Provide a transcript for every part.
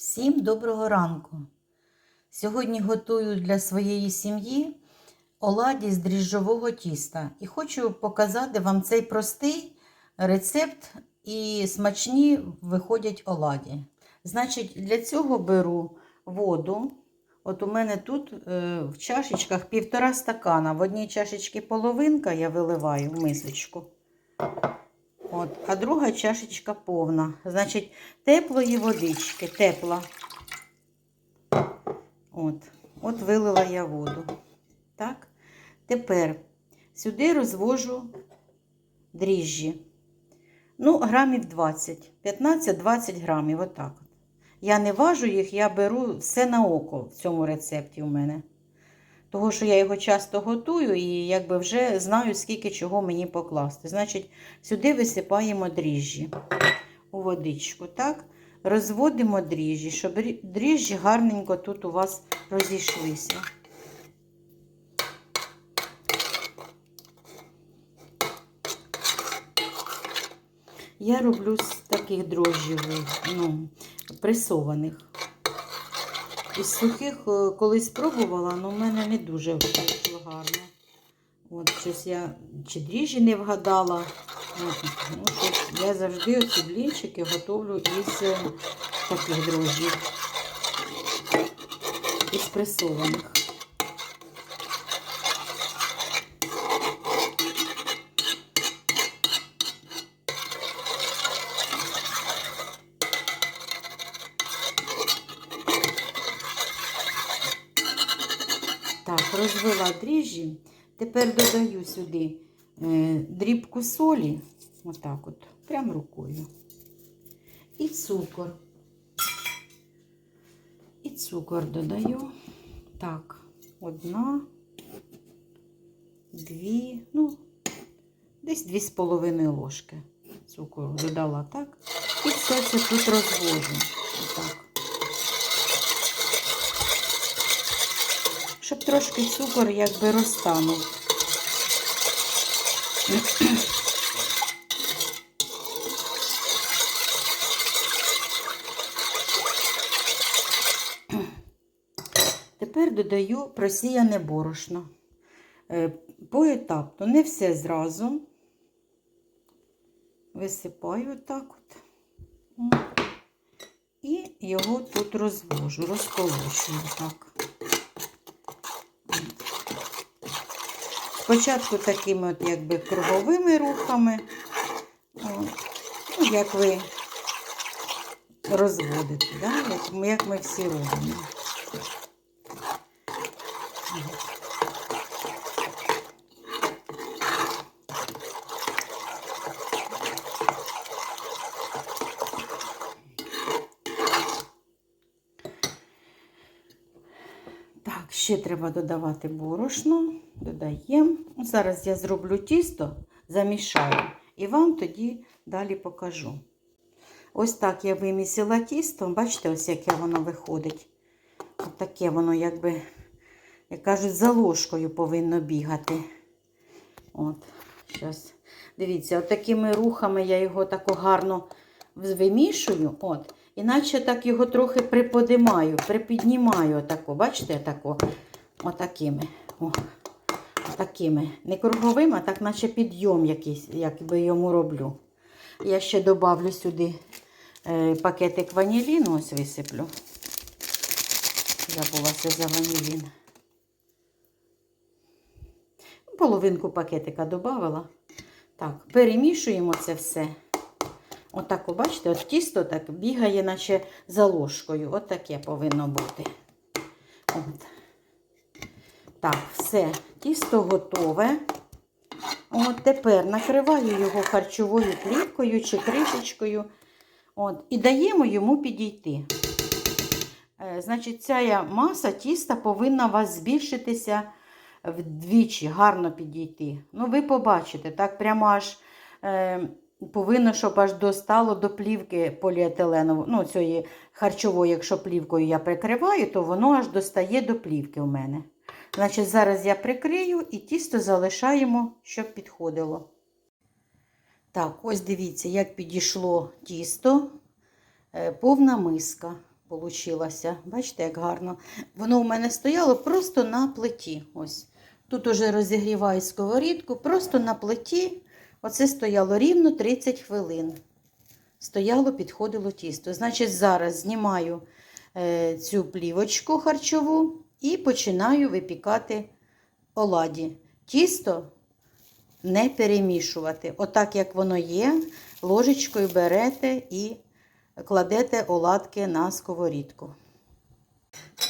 Всім доброго ранку! Сьогодні готую для своєї сім'ї оладі з дріжджового тіста і хочу показати вам цей простий рецепт і смачні виходять оладі. Значить, для цього беру воду. От у мене тут е, в чашечках півтора стакана. В одній чашечці половинка я виливаю в мисочку. От, а друга чашечка повна. Значить, теплої водички, тепла. От, от вилила я воду. Так. Тепер сюди розвожу дріжджі. Ну, грамів 20, 15-20 грамів, отак. Я не важу їх, я беру все на око в цьому рецепті у мене. Того, що я його часто готую і якби вже знаю, скільки чого мені покласти. Значить, сюди висипаємо дріжджі у водичку. так? Розводимо дріжджі, щоб дріжджі гарненько тут у вас розійшлися. Я роблю з таких дрожжів, ну, пресованих. Із сухих е, колись спробувала, але в мене не дуже вийшло гарно. От щось я чи дріжджі не вгадала. Ну, щось я завжди оці блінчики готовлю із е, таких дрожжів. Із пресованих. Розвела дріжджі. Тепер додаю сюди е, дрібку солі, отак от, прям рукою. І цукор. І цукор додаю. Так, одна, дві, ну, десь дві з половиною ложки цукору додала, так? І все це тут розвожу. Отак. щоб трошки цукор якби розтанув. Тепер додаю просіяне борошно. Е, Поетапно, не все зразу. Висипаю так от. І його тут розвожу, розколочую так. Спочатку такими от якби круговими рухами, ну, як ви розводите, да? як ми всі робимо. Так, ще треба додавати борошно. Додаємо. Зараз я зроблю тісто, замішаю і вам тоді далі покажу. Ось так я вимісила тісто. Бачите, ось яке воно виходить. Ось таке воно, якби, як кажуть, за ложкою повинно бігати. От, зараз. Дивіться, от такими рухами я його тако гарно вимішую. От. Іначе так його трохи приподимаю, припіднімаю отако. Бачите, отако? Отакими. О, отакими. Не круговим, а так наче підйом якийсь, якби йому роблю. Я ще додавлю сюди е, пакетик ваніліну, ось висиплю. Забулася за ванілін. Половинку пакетика додавала. Так, перемішуємо це все. Отак, о, бачите, от тісто так бігає, наче за ложкою. От повинно бути. От. Так, все, тісто готове. От тепер накриваю його харчовою плівкою чи кришечкою. От, і даємо йому підійти. Е, значить, ця маса тіста повинна у вас збільшитися вдвічі, гарно підійти. Ну, ви побачите, так прямо аж. Е, Повинно, щоб аж достало до плівки поліетиленової, ну, цієї харчової, якщо плівкою я прикриваю, то воно аж достає до плівки у мене. Значить, зараз я прикрию і тісто залишаємо, щоб підходило. Так, ось дивіться, як підійшло тісто. Е, Повна миска. получилася. Бачите, як гарно. Воно у мене стояло просто на плиті. Ось. Тут уже розігріваю сковорідку, просто на плиті. Оце стояло рівно 30 хвилин. Стояло, підходило тісто. Значить, зараз знімаю е, цю плівочку харчову і починаю випікати оладі. Тісто не перемішувати. Отак, як воно є, ложечкою берете і кладете оладки на сковорідку.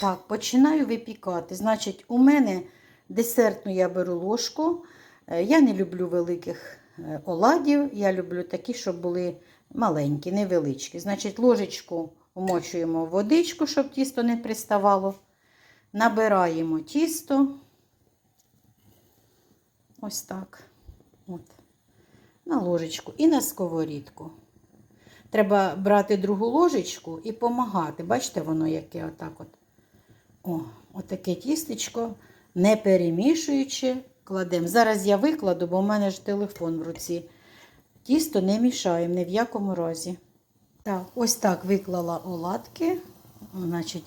Так, починаю випікати. Значить, у мене десертну я беру ложку. Е, Я не люблю великих оладів, я люблю такі, щоб були маленькі, невеличкі. Значить, ложечку вмочуємо в водичку, щоб тісто не приставало. Набираємо тісто. Ось так. От. На ложечку і на сковорідку. Треба брати другу ложечку і помагати. Бачите, воно яке отак от. О, отаке тістечко, не перемішуючи, кладемо. Зараз я викладу, бо в мене ж телефон в руці. Тісто не мішаємо ні в якому разі. Так, ось так виклала оладки, значить,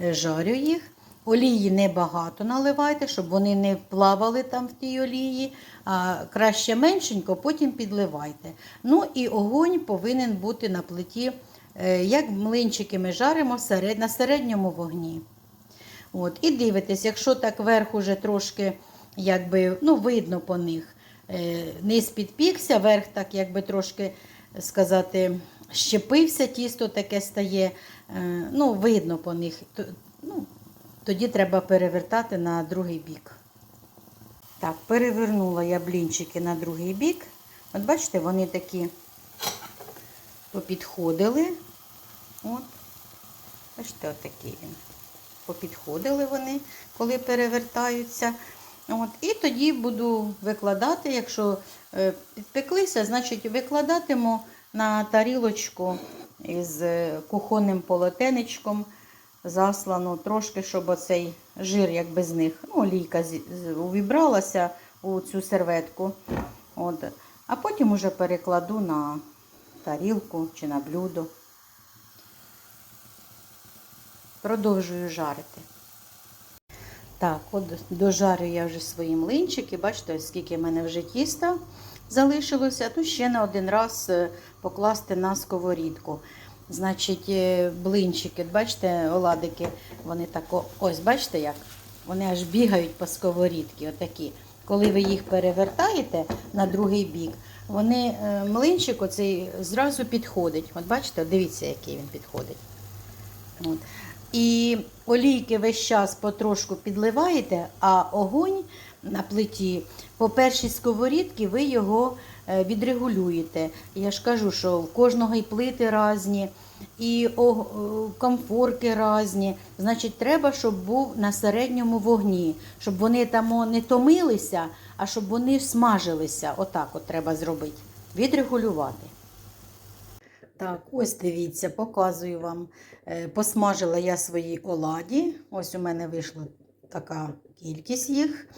е, жарю їх. Олії небагато наливайте, щоб вони не плавали там в тій олії, а краще меншенько, потім підливайте. Ну і огонь повинен бути на плиті, е, як млинчики ми жаримо на середньому вогні. От, і дивитесь, якщо так верх уже трошки якби, ну, видно по них, е, низ підпікся, верх так якби трошки сказати, щепився, тісто таке стає, е, ну, видно по них. Ну, тоді треба перевертати на другий бік. Так, перевернула я блінчики на другий бік. От бачите, вони такі попідходили. От. Бачите, отакий він. Попідходили вони, коли перевертаються. От. І тоді буду викладати, якщо е, підпеклися, значить викладатиму на тарілочку із е, кухонним полотенечком заслану, трошки, щоб оцей жир, як без них, ну, олійка увібралася у цю серветку. От. А потім уже перекладу на тарілку чи на блюдо. Продовжую жарити. Так, от дожарю я вже свої млинчики. Бачите, скільки в мене вже тіста залишилося. Тут ще на один раз е, покласти на сковорідку. Значить, е, блинчики, бачите, оладики, вони тако, ось, бачите як? Вони аж бігають по сковорідці, отакі. Коли ви їх перевертаєте на другий бік, вони, е, млинчик оцей зразу підходить. От бачите, дивіться, який він підходить. От. І олійки весь час потрошку підливаєте, а огонь на плиті по першій сковорідці ви його е, відрегулюєте. Я ж кажу, що в кожного і плити різні, і о, комфорки різні. Значить, треба, щоб був на середньому вогні, щоб вони там не томилися, а щоб вони смажилися. Отак от треба зробити. Відрегулювати. Так, ось дивіться, показую вам. Е, Посмажила я свої оладі. Ось у мене вийшла така кількість їх.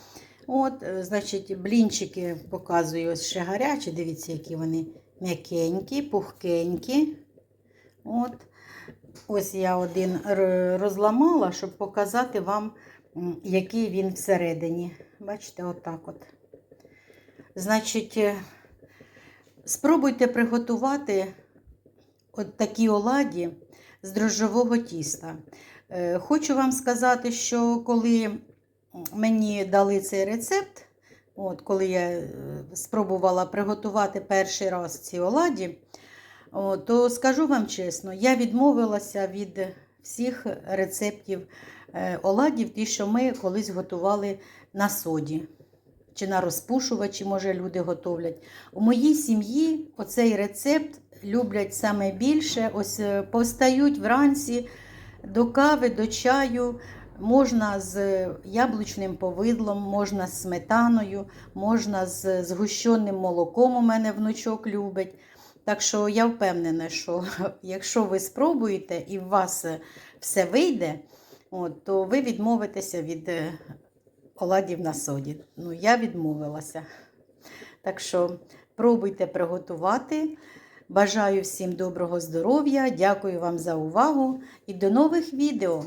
От, е, значить, блінчики показую ось ще гарячі. Дивіться, які вони м'якенькі, пухкенькі. От. Ось я один розламала, щоб показати вам, який він всередині. Бачите, отак от. Значить, е, спробуйте приготувати от такі оладі з дрожжового тіста. Е, Хочу вам сказати, що коли мені дали цей рецепт, от коли я е, спробувала приготувати перший раз ці оладі, то скажу вам чесно, я відмовилася від всіх рецептів е, оладів, ті, що ми колись готували на соді. Чи на розпушувачі, може, люди готовлять. У моїй сім'ї оцей рецепт люблять саме більше. Ось е, повстають вранці до кави, до чаю. Можна з яблучним повидлом, можна з сметаною, можна з згущеним молоком. У мене внучок любить. Так що я впевнена, що якщо ви спробуєте і в вас е, все вийде, от, то ви відмовитеся від е, оладів на соді. Ну, я відмовилася. Так що пробуйте приготувати. Бажаю всім доброго здоров'я, дякую вам за увагу і до нових відео!